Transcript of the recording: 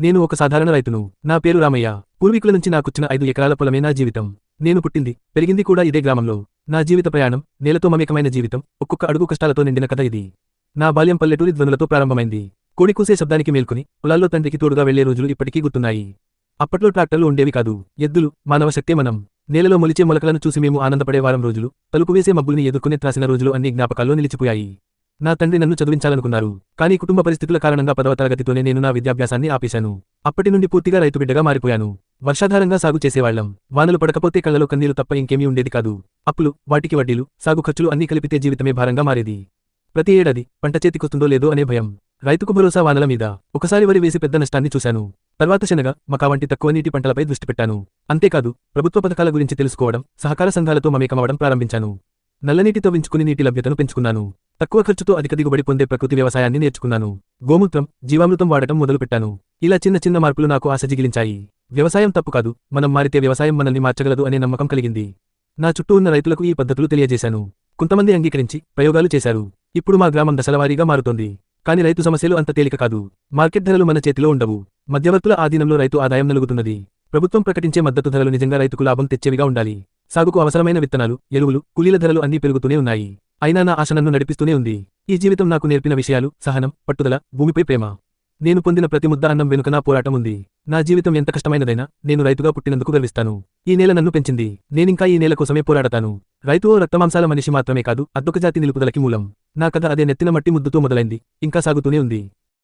నేను ఒక సాధారణ రైతును. నా పేరు రామయ్య. పూర్వీకుల నుంచి నాకొచ్చిన ఐదు ఎకరాల పొలమే నా జీవితం. నేను పుట్టింది పెరిగింది కూడా ఇదే గ్రామంలో. నా జీవిత ప్రయాణం నేలతో మమేకమైన జీవితం ఒక్కొక్క అడుగు కష్టాలతో నిండిన కథ ఇది. నా బాల్యం పల్లెటూరి ధ్వనులతో ప్రారంభమైంది. కోడి కూసే శబ్దానికి మేల్కొని పొలాల్లో తండ్రికి తోడుగా వెళ్ళే రోజులు ఇప్పటికీ గుర్తున్నాయి. అప్పట్లో ట్రాక్టర్లు ఉండేవి కాదు ఎద్దులు మానవ శక్తే మనం. నేలలో మొలిచే మొలకలను చూసి మేము ఆనందపడే వారం రోజులు తలుపు వేసే మబ్బుల్ని ఎదుర్కొనే త్రాసిన రోజులు అన్ని జ్ఞాపకాల్లో నిలిచిపోయాయి. నా తండ్రి నన్ను చదివించాలనుకున్నారు. కానీ కుటుంబ పరిస్థితుల కారణంగా పదవ తరగతితోనే నేను నా విద్యాభ్యాసాన్ని ఆపేశాను. అప్పటి నుండి పూర్తిగా రైతు బిడ్డగా మారిపోయాను. వర్షాధారంగా సాగు చేసేవాళ్ళం వానలు పడకపోతే కళ్ళలో కన్నీలు తప్ప ఇంకేమీ ఉండేది కాదు. అప్పులు వాటికి వడ్డీలు సాగు ఖర్చులు అన్నీ కలిపితే జీవితమే భారంగా మారేది. ప్రతి ఏడాది పంట చేతికొస్తుందో లేదో అనే భయం. రైతుకు భరోసా వానల మీద ఒకసారి వరి వేసి పెద్ద నష్టాన్ని చూశాను. తర్వాత శనగ మకా వంటి తక్కువ నీటి పంటలపై దృష్టి పెట్టాను. అంతేకాదు ప్రభుత్వ పథకాల గురించి తెలుసుకోవడం సహకార సంఘాలతో మమేకమవడం ప్రారంభించాను. నల్లనీటి తవ్వించుకుని నీటి లభ్యతను పెంచుకున్నాను. తక్కువ ఖర్చుతో అధిక దిగుబడి పొందే ప్రకృతి వ్యవసాయాన్ని నేర్చుకున్నాను. గోమూత్రం జీవామృతం వాడటం మొదలుపెట్టాను. ఇలా చిన్న చిన్న మార్పులు నాకు ఆశజిగిలించాయి వ్యవసాయం తప్పు కాదు మనం మారితే వ్యవసాయం మనల్ని మార్చగలదు అనే నమ్మకం కలిగింది. నా చుట్టూ ఉన్న రైతులకు ఈ పద్ధతులు తెలియజేశాను. కొంతమంది అంగీకరించి ప్రయోగాలు చేశారు. ఇప్పుడు మా గ్రామం దశలవారీగా మారుతోంది. కాని రైతు సమస్యలు అంత తేలిక కాదు. మార్కెట్ ధరలు మన చేతిలో ఉండవు. మధ్యవర్తుల ఆధీనంలో రైతు ఆదాయం నలుగుతున్నది. ప్రభుత్వం ప్రకటించే మద్దతు ధరలు నిజంగా రైతుకు లాభం తెచ్చేవిగా ఉండాలి. సాగుకు అవసరమైన విత్తనాలు ఎరువులు కూలీల ధరలు అన్నీ పెరుగుతూనే ఉన్నాయి. అయినా నా ఆశ నన్ను నడిపిస్తూనే ఉంది. ఈ జీవితం నాకు నేర్పిన విషయాలు సహనం పట్టుదల భూమిపై ప్రేమ. నేను పొందిన ప్రతి ముద్ద అన్నం వెనుక నా పోరాటం ఉంది. నా జీవితం ఎంత కష్టమైనదైనా నేను రైతుగా పుట్టినందుకు గర్విస్తాను. ఈ నేల నన్ను పెంచింది. నేనింకా ఈ నేల కోసమే పోరాడతాను. రైతు ఓ రక్తమాంసాల మనిషి మాత్రమే కాదు అద్దొక జాతి నిలుపుదలకి మూలం. నా కథ అదే నెత్తిన మట్టి ముద్దుతో మొదలైంది. ఇంకా సాగుతూనే ఉంది.